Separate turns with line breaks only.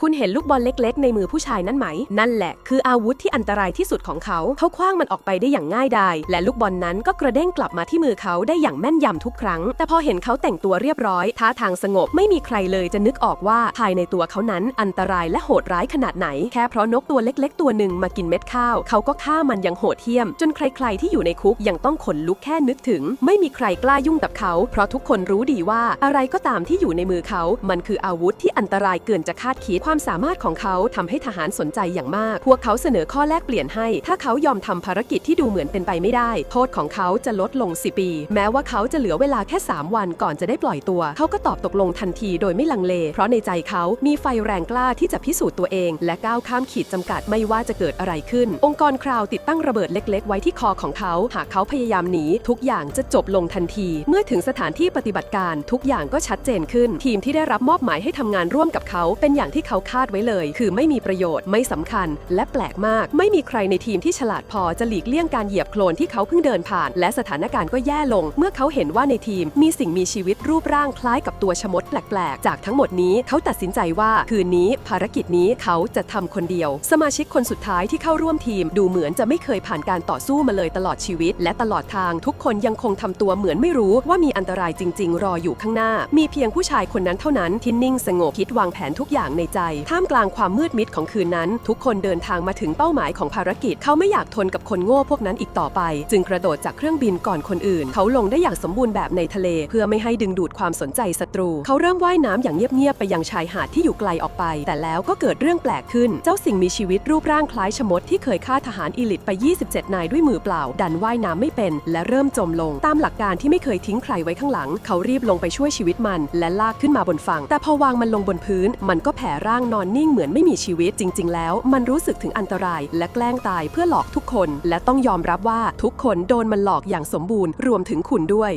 คุณเห็นลูกบอลเล็ก ๆ ในมือผู้ชายนั่นไหม นั่นแหละคืออาวุธที่อันตรายที่สุดของเขา เขาคว้างมันออกไปได้อย่างง่ายดาย และลูกบอลนั้นก็กระเด้งกลับมาที่มือเขาได้อย่างแม่นยำทุกครั้ง แต่พอเห็นเขาแต่งตัวเรียบร้อย ท่าทางสงบไม่มีใครเลยจะนึกออกว่าภายในตัวเขานั้นอันตรายและโหดร้ายขนาดไหน แค่เพราะนกตัวเล็ก ๆ ตัวหนึ่งมากินเม็ดข้าว เขาก็ฆ่ามันอย่างโหดเหี้ยม จนใคร ๆ ที่อยู่ในคุกยังต้องขนลุกแค่นึกถึง ไม่มีใครกล้ายุ่งกับเขา เพราะทุกคนรู้ดีว่าอะไรก็ตามที่อยู่ในมือเขา มันคืออาวุธที่อันตรายเกินจะคาดคิดความสามารถของเขาทำให้ทหารสนใจอย่างมาก พวกเขาเสนอข้อแลกเปลี่ยนให้ ถ้าเขายอมทำภารกิจที่ดูเหมือนเป็นไปไม่ได้ โทษของเขาจะลดลง 10 ปี แม้ว่าเขาจะเหลือเวลาแค่ 3 วันก่อนจะได้ปล่อยตัว เขาก็ตอบตกลงทันทีโดยไม่ลังเล เพราะในใจเขามีไฟแรงกล้าที่จะพิสูจน์ตัวเอง และก้าวข้ามขีดจำกัดไม่ว่าจะเกิดอะไรขึ้น องค์กรคราวติดตั้งระเบิดเล็ก ๆ ไว้ที่คอของเขา หากเขาพยายามหนีทุกอย่างจะจบลงทันที เมื่อถึงสถานที่ปฏิบัติการทุกอย่างก็ชัดเจนขึ้น ทีมที่ได้รับมอบหมายให้ทำงานร่วมกับเขาเป็นอย่างที่เขาาคาดไว้เลย คือไม่มีประโยชน์ไม่สำคัญ และแปลกมาก ไม่มีใครในทีมที่ฉลาดพอจะหลีกเลี่ยงการเหยียบโคลนที่เขาเพิ่งเดินผ่าน และสถานการณ์ก็แย่ลง เมื่อเขาเห็นว่าในทีมมีสิ่งมีชีวิตรูปร่างคล้ายกับตัวชมดแปลกๆ จากทั้งหมดนี้เขาตัดสินใจว่าคืนนี้ภารกิจนี้เขาจะทำคนเดียว สมาชิกคนสุดท้ายที่เข้าร่วมทีม ดูเหมือนจะไม่เคยผ่านการต่อสู้มาเลยตลอดชีวิต และตลอดทางทุกคนยังคงทำตัวเหมือนไม่รู้ว่ามีอันตรายจริง ๆ รออยู่ข้างหน้า มีเพียงผู้ชายคนนั้นเท่านั้นที่นิ่งสงบคิดวางแผนทุกอย่างในใจท่ามกลางความมืดมิดของคืนนั้น ทุกคนเดินทางมาถึงเป้าหมายของภารกิจ เขาไม่อยากทนกับคนโง่พวกนั้นอีกต่อไป จึงกระโดดจากเครื่องบินก่อนคนอื่น เขาลงได้อย่างสมบูรณ์แบบในทะเล เพื่อไม่ให้ดึงดูดความสนใจศัตรู เขาเริ่มว่ายน้ำอย่างเงียบๆไปยังชายหาดที่อยู่ไกลออกไป แต่แล้วก็เกิดเรื่องแปลกขึ้น เจ้าสิ่งมีชีวิตรูปร่างคล้ายชมดที่เคยฆ่าทหารอีลิตไป 27 นายด้วยมือเปล่า ดันว่ายน้ำไม่เป็น และเริ่มจมลง ตามหลักการที่ไม่เคยทิ้งใครไว้ข้างหลัง เขารีบลงไปช่วยชีวิตมัน และลากขึ้นมาบนฝั่ง แต่พอวางมันลงบนพื้น มันก็แผ่ร่างนอนนิ่งเหมือนไม่มีชีวิตจริง ๆ แล้ว มันรู้สึกถึงอันตราย และแกล้งตายเพื่อหลอกทุกคน และต้องยอมรับว่าทุกคนโดนมันหลอกอย่างสมบูรณ์รวมถึงคุณด้วย